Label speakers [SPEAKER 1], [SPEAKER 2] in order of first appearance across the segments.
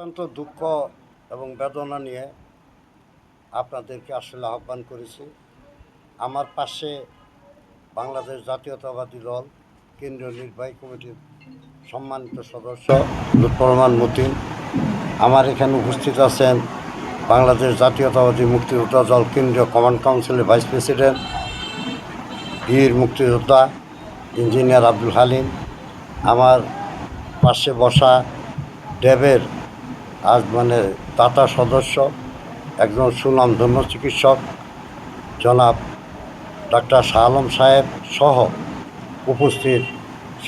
[SPEAKER 1] অত্যন্ত দুঃখ এবং বেদনা নিয়ে আপনাদেরকে আসলে আহ্বান করেছি। আমার পাশে বাংলাদেশ জাতীয়তাবাদী দল, কেন্দ্রীয় নির্বাহী কমিটির সম্মানিত সদস্য লুৎফরমান মতিন। আমার এখানে উপস্থিত আছেন বাংলাদেশ জাতীয়তাবাদী মুক্তিযোদ্ধা দল কেন্দ্রীয় কমান্ড কাউন্সিলের ভাইস প্রেসিডেন্ট, বীর মুক্তিযোদ্ধা ইঞ্জিনিয়ার আব্দুল হালিম। আমার পাশে বসা ড্যাবের আজ মানে টাটা সদস্য, একজন সুনাম সুনামধন্য চিকিৎসক, জনাব ডাক্তার শাহ আলম সাহেব সহ উপস্থিত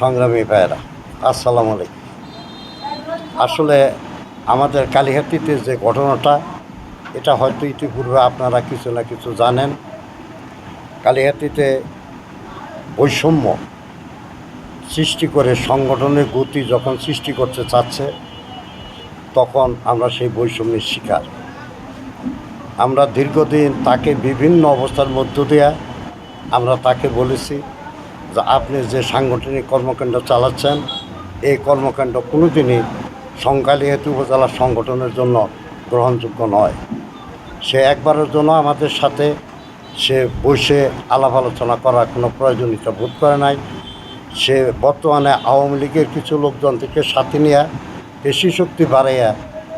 [SPEAKER 1] সংগ্রামী ভাইয়েরা। আসসালামু আলাইকুম। আসলে আমাদের কালীহাতিতে যে ঘটনাটা, এটা হয়তো ইতিপূর্বে আপনারা কিছু না কিছু জানেন। কালীহাতিতে বৈষম্য সৃষ্টি করে সংগঠনের গতি যখন সৃষ্টি করতে চাচ্ছে তখন আমরা সেই বৈষম্যের শিকার। আমরা দীর্ঘদিন তাকে বিভিন্ন অবস্থার মধ্য দিয়ে আমরা তাকে বলেছি যে আপনি যে সাংগঠনিক কর্মকাণ্ড চালাচ্ছেন, এই কর্মকাণ্ড কোনোদিনই সংখ্যালিহাতি উপজেলা সংগঠনের জন্য গ্রহণযোগ্য নয়। সে একবারের জন্য আমাদের সাথে সে বসে আলাপ আলোচনা করার কোনো প্রয়োজনীয়তা বোধ করে নাই। সে বর্তমানে আওয়ামী লীগের কিছু লোকজন থেকে সাথে নিয়ে পেশি শক্তি বাড়াইয়া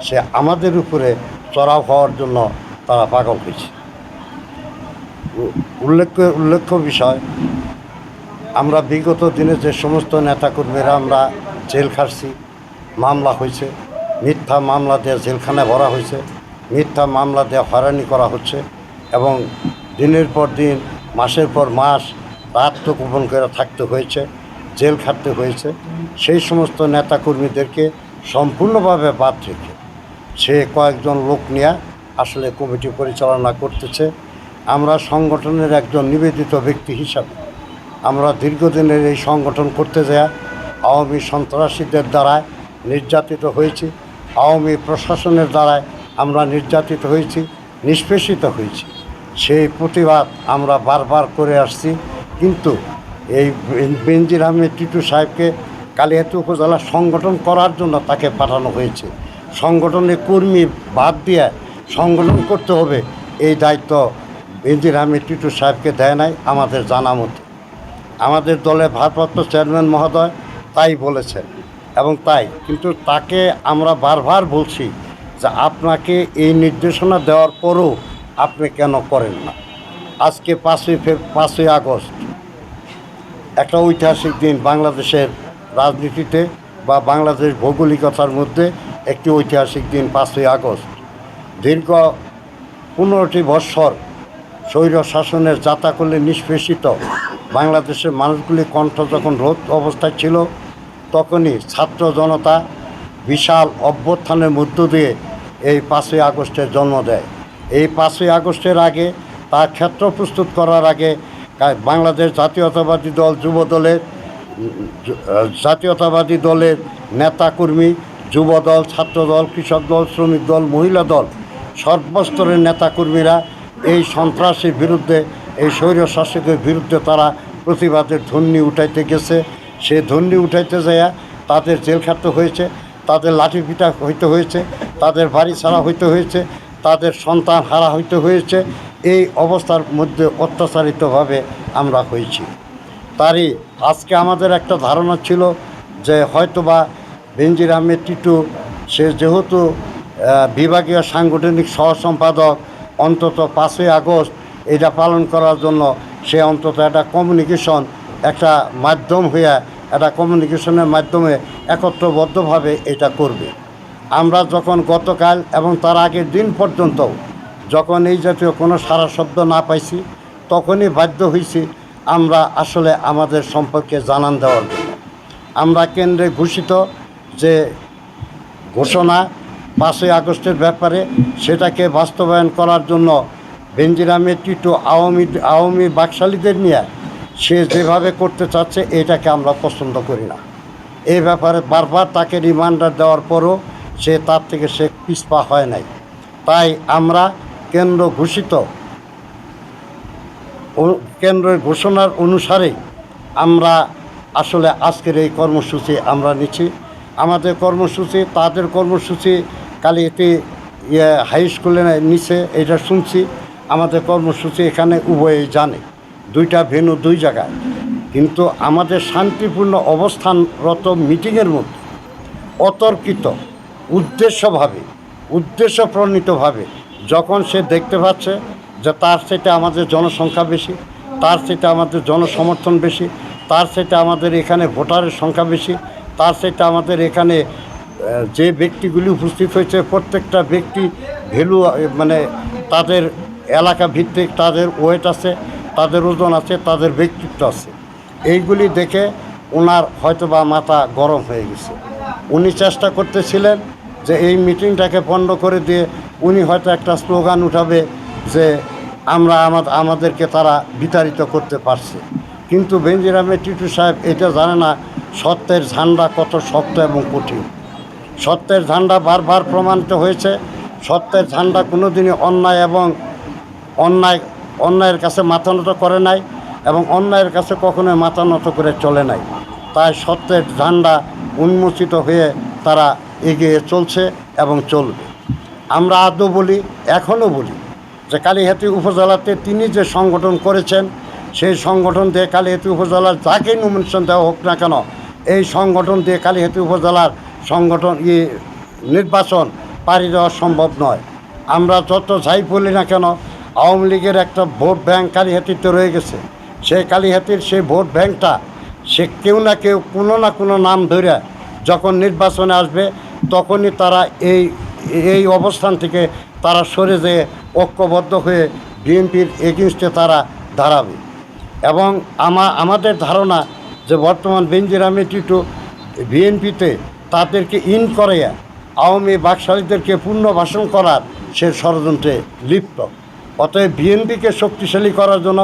[SPEAKER 1] সে আমাদের উপরে চড়াও হওয়ার জন্য তারা পাগল হয়েছে। উল্লেখ্য উল্লেখ্য বিষয়, আমরা বিগত দিনে যে সমস্ত নেতাকর্মীরা আমরা জেল খাটছি, মামলা হয়েছে, মিথ্যা মামলা দিয়ে জেলখানায় ভরা হয়েছে, মিথ্যা মামলা দিয়ে হয়রানি করা হচ্ছে এবং দিনের পর দিন, মাসের পর মাস আত্মগোপন করে থাকতে হয়েছে, জেল খাটতে হয়েছে। সেই সমস্ত নেতাকর্মীদেরকে সম্পূর্ণভাবে বাদ রেখে সে কয়েকজন লোক নিয়ে আসলে কমিটি পরিচালনা করতেছে। আমরা সংগঠনের একজন নিবেদিত ব্যক্তি হিসাবে। আমরা দীর্ঘদিনের এই সংগঠন করতে যায় আওয়ামী সন্ত্রাসীদের দ্বারায় নির্যাতিত হয়েছি। আওয়ামী প্রশাসনের দ্বারায় আমরা নির্যাতিত হয়েছি, নিষ্পেষিত হয়েছি। সেই প্রতিবাদ আমরা বারবার করে আসছি। কিন্তু এই বেন- বেনজির আহমেদ টিটু সাহেবকে কালিহাতি উপজেলা সংগঠন করার জন্য তাকে পাঠানো হয়েছে। সংগঠনের কর্মী বাদ দিয়ে সংগঠন করতে হবে, এই দায়িত্ব বেনজির আহমেদ টিটু সাহেবকে দেয় নাই, আমাদের জানা মতো। আমাদের দলের ভারপ্রাপ্ত চেয়ারম্যান মহোদয় তাই বলেছেন এবং তাই, কিন্তু তাকে আমরা বারবার বলছি যে আপনাকে এই নির্দেশনা দেওয়ার পরও আপনি কেন করেন না। আজকে পাঁচই ফেব, পাঁচই আগস্ট, একটা ঐতিহাসিক দিন বাংলাদেশের রাজনীতিতে বা বাংলাদেশ ভৌগোলিকতার মধ্যে একটি ঐতিহাসিক দিন পাঁচই আগস্ট। দীর্ঘ পনেরোটি বৎসর স্বৈর শাসনের যাতা করলে নিষ্পেষিত বাংলাদেশের মানুষগুলি কণ্ঠ যখন রোধ অবস্থায় ছিল, তখনই ছাত্র জনতা বিশাল অভ্যুত্থানের মধ্য দিয়ে এই পাঁচই আগস্টের জন্ম দেয়। এই পাঁচই আগস্টের আগে তার ক্ষেত্র প্রস্তুত করার আগে বাংলাদেশ জাতীয়তাবাদী দল যুব দলের জাতীয়তাবাদী দলের নেতাকর্মী যুব দল ছাত্র দল কৃষক দল, শ্রমিক দল, মহিলা দল, সর্বস্তরের নেতাকর্মীরা এই সন্ত্রাসের বিরুদ্ধে, এই স্বৈর শাসকের বিরুদ্ধে তারা প্রতিবাদের ধ্বনি উঠাইতে গেছে। সে ধ্বনি উঠাইতে যাইয়া তাদের জেল খাটতে হয়েছে, তাদের লাঠি পিটা হইতে হয়েছে, তাদের বাড়ি ছাড়া হইতে হয়েছে, তাদের সন্তান হারা হইতে হয়েছে। এই অবস্থার মধ্যে অত্যাচারিতভাবে আমরা হয়েছি। তারই আজকে আমাদের একটা ধারণা ছিল যে হয়তোবা বেনজির আহমেদ টিটু, সে যেহেতু বিভাগীয় সাংগঠনিক সহ সম্পাদক অন্তত পাঁচই আগস্ট এটা পালন করার জন্য সে অন্তত একটা কমিউনিকেশন একটা মাধ্যম হইয়া একটা কমিউনিকেশনের মাধ্যমে একত্রবদ্ধভাবে এটা করবে। আমরা যখন গতকাল এবং তার আগের দিন পর্যন্ত যখন এই জাতীয় কোনো সারা শব্দ না পাইছি, তখনই বাধ্য হয়েছি আমরা আসলে আমাদের সম্পর্কে জানান দেওয়ার জন্য। আমরা কেন্দ্রে ঘোষিত যে ঘোষণা পাঁচই আগস্টের ব্যাপারে সেটাকে বাস্তবায়ন করার জন্য আহমেদ টিটু আওয়ামী আওয়ামী বাকশালীদের নিয়ে সে যেভাবে করতে চাচ্ছে এটাকে আমরা পছন্দ করি না। এই ব্যাপারে বারবার তাকে রিমান্ডার দেওয়ার পরও সে তার থেকে সে পিছপা হয় নাই। তাই আমরা কেন্দ্র ঘোষিত কেন্দ্রের ঘোষণার অনুসারে আমরা আসলে আজকের এই কর্মসূচি আমরা নিচ্ছি। আমাদের কর্মসূচি, তাদের কর্মসূচি কালি এটি হাই স্কুলে নিচে এটা শুনছি। আমাদের কর্মসূচি এখানে উভয়ই জানে। দুইটা ভেনু দুই জায়গায়। কিন্তু আমাদের শান্তিপূর্ণ অবস্থানরত মিটিংয়ের মধ্যে অতর্কিত, উদ্দেশ্যভাবে উদ্দেশ্য প্রণীতভাবে যখন সে দেখতে পাচ্ছে যে তার সেটা আমাদের জনসংখ্যা বেশি, তার সেটা আমাদের জনসমর্থন বেশি, তার সেটা আমাদের এখানে ভোটারের সংখ্যা বেশি, তার সেটা আমাদের এখানে যে ব্যক্তিগুলি উপস্থিত হয়েছে, প্রত্যেকটা ব্যক্তি ভ্যালু মানে তাদের এলাকা ভিত্তিক তাদের ওয়েট আছে, তাদের ওজন আছে, তাদের ব্যক্তিত্ব আছে। এইগুলি দেখে ওনার হয়তোবা মাথা গরম হয়ে গেছে। উনি চেষ্টা করতেছিলেন যে এই মিটিংটাকে বন্ধ করে দিয়ে উনি হয়তো একটা স্লোগান উঠাবে যে আমরা আমাদ- আমাদেরকে তারা বিতাড়িত করতে পারছে। কিন্তু বেঞ্জির আহমেদ টিটু সাহেব এটা জানে না, সত্যের ঝান্ডা কত শক্ত এবং কঠিন। সত্যের ঝান্ডা বারবার প্রমাণিত হয়েছে, সত্যের ঝান্ডা কোনোদিনই অন্যায় এবং অন্যায় অন্যায়ের কাছে মাথা নত করে নাই এবং অন্যায়ের কাছে কখনোই মাথা নত করে চলে নাই। তাই সত্যের ঝান্ডা উন্মোচিত হয়ে তারা এগিয়ে চলছে এবং চলবে। আমরা আদৌ বলি, এখনও বলি যে কালীহাতি উপজেলাতে তিনি যে সংগঠন করেছেন, সেই সংগঠন দিয়ে কালীহাতি উপজেলার যাকে নমিনেশন দেওয়া হোক না কেন, এই সংগঠন দিয়ে কালীহাতি উপজেলার সংগঠন ই নির্বাচন পাড়ি দেওয়া সম্ভব নয়। আমরা যত যাই বলি না কেন, আওয়ামী লীগের একটা ভোট ব্যাংক কালীহাতিতে রয়ে গেছে। সেই কালীহাতির সেই ভোট ব্যাংকটা, সে কেউ না কেউ কোনো না কোনো নাম ধরে যখন নির্বাচনে আসবে, তখনই তারা এই এই অবস্থান থেকে তারা সরে যেয়ে ঐক্যবদ্ধ হয়ে বিএনপির এগেনস্টে তারা দাঁড়াবে। এবং আমা আমাদের ধারণা যে বর্তমান বেঞ্জির আহমেদ টিটু বিএনপিতে তাদেরকে ইন করে, আওয়ামী বাকশালীদেরকে পুনর্বাসন করার সে ষড়যন্ত্রে লিপ্ত। অতএব বিএনপিকে শক্তিশালী করার জন্য,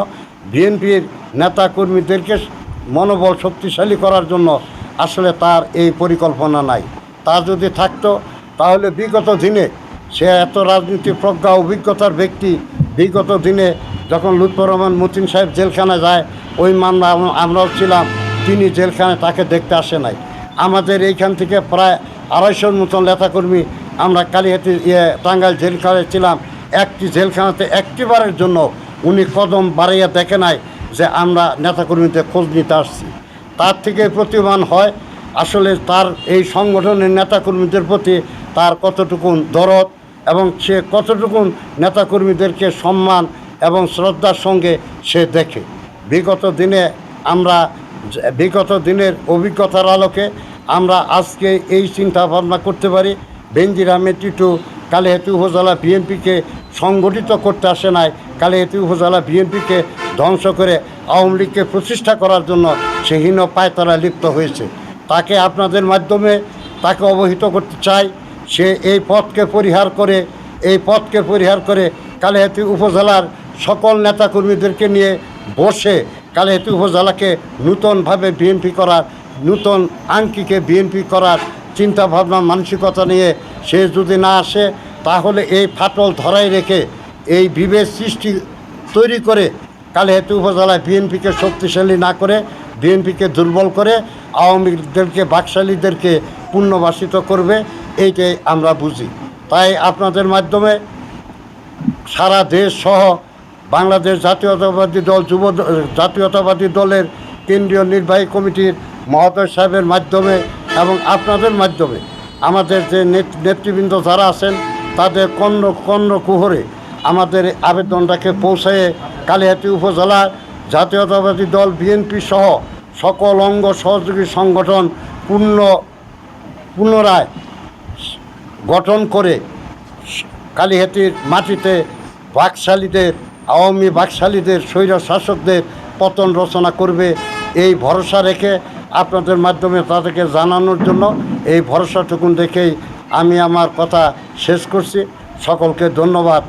[SPEAKER 1] বিএনপির নেতাকর্মীদেরকে মনোবল শক্তিশালী করার জন্য আসলে তার এই পরিকল্পনা নাই। তা যদি থাকতো, তাহলে বিগত দিনে সে এত রাজনীতি প্রজ্ঞা, অভিজ্ঞতার ব্যক্তি। বিগত দিনে যখন লুৎফর রহমান মতিন সাহেব জেলখানায় যায়, ওই মামলা আমরাও ছিলাম, তিনি জেলখানায় তাকে দেখতে আসে নাই। আমাদের এইখান থেকে প্রায় আড়াইশোর মতন নেতাকর্মী আমরা কালীহাতি ইয়ে টাঙ্গাইল জেলখানায় ছিলাম। একটি জেলখানাতে একটিবারের জন্য উনি কদম বাড়াইয়া দেখে নাই যে আমরা নেতাকর্মীদের খোঁজ নিতে আসছি। তার থেকে প্রতিমান হয়, আসলে তার এই সংগঠনের নেতাকর্মীদের প্রতি তার কতটুকুন দরদ এবং সে কতটুকুন নেতাকর্মীদেরকে সম্মান এবং শ্রদ্ধার সঙ্গে সে দেখে। বিগত দিনে আমরা বিগত দিনের অভিজ্ঞতার আলোকে আমরা আজকে এই চিন্তা ভাবনা করতে পারি বেঞ্জির আহমেদ টিটু কালিহাতি উপজেলা বিএনপিকে সংগঠিত করতে আসে নাই কালিহাতি উপজেলা বিএনপিকে ধ্বংস করে আওয়ামী লীগকে প্রতিষ্ঠা করার জন্য সে হীন পায়তারা লিপ্ত হয়েছে। তাকে আপনাদের মাধ্যমে তাকে অবহিত করতে চাই। সে এই পথকে পরিহার করে, এই পথকে পরিহার করে কালিহাতি উপজেলার সকল নেতাকর্মীদেরকে নিয়ে বসে কালিহাতি উপজেলাকে নূতনভাবে বিএনপি করার, নূতন আঙ্কিকে বিএনপি করার চিন্তা ভাবনা মানসিকতা নিয়ে সে যদি না আসে, তাহলে এই ফাটল ধরাই রেখে এই বিভেদ সৃষ্টি তৈরি করে কালিহাতি উপজেলায় বিএনপিকে শক্তিশালী না করে বিএনপিকে দুর্বল করে আওয়ামী লীগদেরকে, বাকশালীদেরকে পুনর্বাসিত করবে। এইটাই আমরা বুঝি। তাই আপনাদের মাধ্যমে সারা দেশ সহ বাংলাদেশ জাতীয়তাবাদী দল, যুব জাতীয়তাবাদী দলের কেন্দ্রীয় নির্বাহী কমিটির মহোদয় সাহেবের মাধ্যমে এবং আপনাদের মাধ্যমে আমাদের যে নেত- নেতৃবৃন্দ যারা আছেন, তাদের কর্ণ কর্ণ কুহরে আমাদের আবেদনটাকে পৌঁছায় কালিহাতি উপজেলার জাতীয়তাবাদী দল, বিএনপি সহ সকল অঙ্গ সহযোগী সংগঠন পূর্ণ পুনরায় গঠন করে কালীহাটির মাটিতে বাকশালীদের, আওয়ামী বাকশালীদের স্বৈর শাসকদের পতন রচনা করবে, এই ভরসা রেখে আপনাদের মাধ্যমে তাদেরকে জানানোর জন্য এই ভরসাটুকুন দেখেই আমি আমার কথা শেষ করছি। সকলকে ধন্যবাদ।